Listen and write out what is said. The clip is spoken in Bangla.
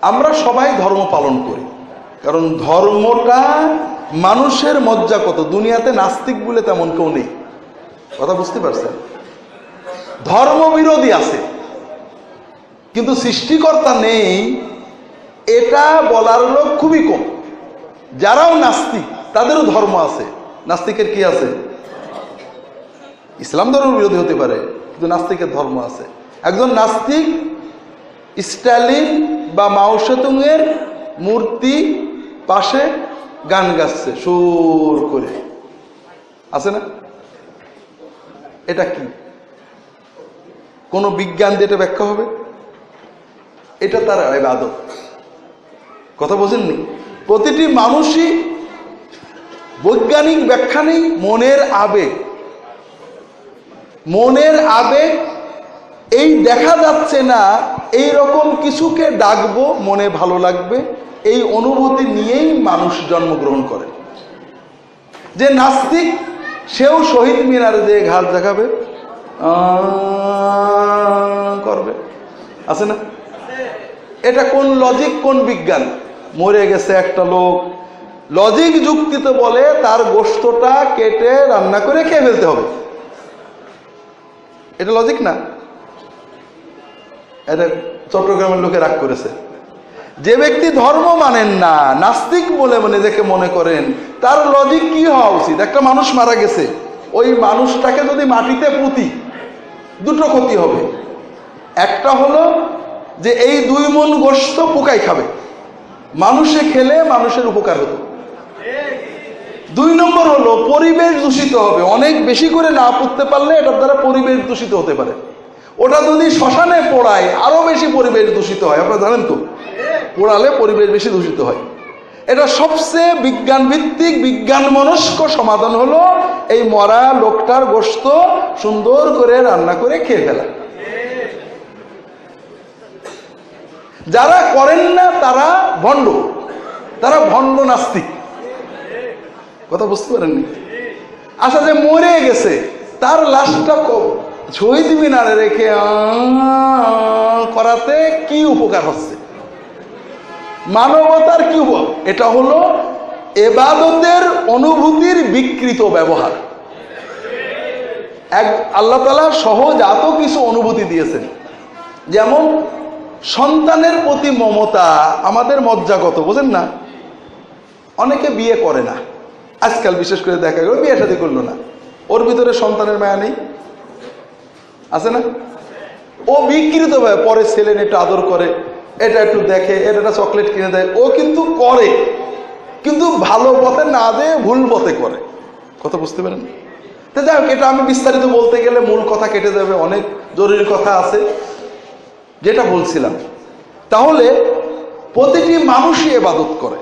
আমরা সবাই ধর্ম পালন করি। কারণ ধর্মটা মানুষের মজ্জা কত? দুনিয়াতে নাস্তিক বলে তেমন কেউ নেই। কথা বুঝতে পারছেন? ধর্মবিরোধী আছে। কিন্তু সৃষ্টিকর্তা নেই, এটা বলার লোক খুবই কম। যারাও নাস্তিক, তাদেরও ধর্ম আছে। নাস্তিকের কি আছে? ইসলাম ধর্ম বিরোধী হতে পারে, কিন্তু নাস্তিকের ধর্ম আছে। একজন নাস্তিক স্টালিন বা মাও সেতুংয়ের মূর্তি পাশে গান গাচ্ছে, সুর করে। আছে না? এটা কি? কোনো বিজ্ঞান দিয়ে এটা ব্যাখ্যা হবে? এটা তার আদত কথা বোঝেননি? প্রতিটি মানুষই বৈজ্ঞানিক ব্যাখ্যা নেই, মনের আবেগ। মনের আবেগ এই দেখা যাচ্ছে না এই রকম কিছুকে ডাকবো, মনে ভালো লাগবে, এই অনুভূতি নিয়েই মানুষ জন্মগ্রহণ করে। যে নাস্তিক, সেও শহীদ মিনারে দিয়ে ঘাট দেখাবে করবে। আছে না? এটা কোন লজিক কোন বিজ্ঞান? মরে গেছে একটা লোক। লজিক যুক্তিতে বলে তার গোস্তটা কেটে রান্না করে খেয়ে ফেলতে হবে। এটা লজিক না? এটা চট্টগ্রামের লোকে রাগ করেছে। যে ব্যক্তি ধর্ম মানেন না, নাস্তিক বলে নিজেকে মনে করেন, তার লজিক কি হওয়া উচিত? একটা মানুষ মারা গেছে, ওই মানুষটাকে যদি মাটিতে পুঁতি, দুটো ক্ষতি হবে। একটা হলো যে এই দুই মন গোস্ত পোকাই খাবে। মানুষে খেলে মানুষের উপকার হতো। দুই নম্বর হলো, পরিবেশ দূষিত হবে। অনেক বেশি করে না পুঁততে পারলে এটার দ্বারা পরিবেশ দূষিত হতে পারে। ওটা যদি শ্মশানে পোড়ায়, আরও বেশি পরিবেশ দূষিত হয়। আপনারা জানেন তো? পোড়ালে পরিবেশ বেশি দূষিত হয়। এটা সবচেয়ে বিজ্ঞান ভিত্তিক বিজ্ঞান মনস্ক সমাধান হলো এই মরা লোকটার গোস্ত সুন্দর করে রান্না করে খেয়ে ফেলা। যারা করেন না, তারা ভণ্ড। তারা ভণ্ড নাস্তিক কথা বুঝতে পারেননি? আচ্ছা যে মরে গেছে, তার লাশটা শহীদ মিনারে রেখে করাতে কি উপকার হচ্ছে? মানবতার কি এটা হলো এবাদতের অনুভূতির বিকৃত ব্যবহার। এক, আল্লাহ তালা সহজ এত কিছু অনুভূতি দিয়েছেন। যেমন, সন্তানের প্রতি মমতা আমাদের মজ্জাগত বোঝেন না? অনেকে বিয়ে করে না। আজকাল বিশেষ করে দেখা গেল, বিয়ে সাথে করল না। ওর ভিতরে সন্তানের মায়া নেই। আছে না? ও বিকৃত ভাবে পরে ছেলে একটু আদর করে, এটা একটু দেখে, এটা একটা চকলেট কিনে দেয়। ও কিন্তু করে, কিন্তু ভালো পথে না দেয় ভুল পথে করে। কথা বুঝতে পারেন? তো যাই হোক, এটা আমি বিস্তারিত বলতে গেলে মূল কথা কেটে যাবে, অনেক জরুরি কথা আছে। যেটা বলছিলাম, তাহলে প্রতিটি মানুষই এবাদত করে।